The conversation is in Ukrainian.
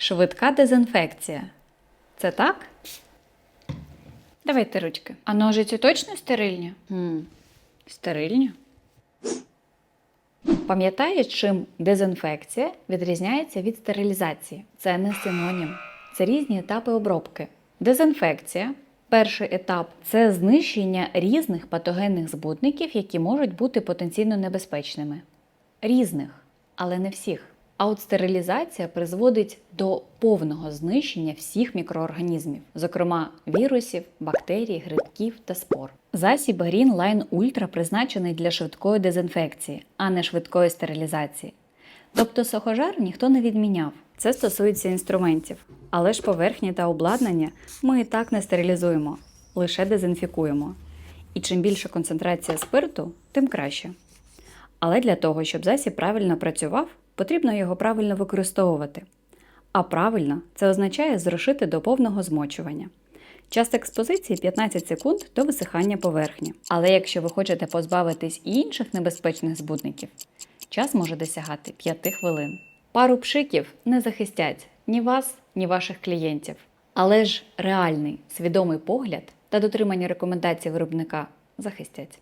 Швидка дезінфекція. Це так? Давайте ручки. А ножиці точно стерильні? М, Стерильні. Пам'ятаєш, чим дезінфекція відрізняється від стерилізації? Це не синонім. Це різні етапи обробки. Дезінфекція. Перший етап це знищення різних патогенних збудників, які можуть бути потенційно небезпечними. Різних, але не всіх. А от стерилізація призводить до повного знищення всіх мікроорганізмів, зокрема вірусів, бактерій, грибків та спор. Засіб Green Line Ultra призначений для швидкої дезінфекції, а не швидкої стерилізації. Тобто сухожар ніхто не відміняв. Це стосується інструментів. Але ж поверхні та обладнання ми і так не стерилізуємо, лише дезінфікуємо. І чим більша концентрація спирту, тим краще. Але для того, щоб засіб правильно працював, потрібно його правильно використовувати. А правильно це означає зрошити до повного змочування. Час експозиції 15 секунд до висихання поверхні. Але якщо ви хочете позбавитись і інших небезпечних збудників, час може досягати 5 хвилин. Пару пшиків не захистять ні вас, ні ваших клієнтів. Але ж реальний свідомий погляд та дотримання рекомендацій виробника захистять.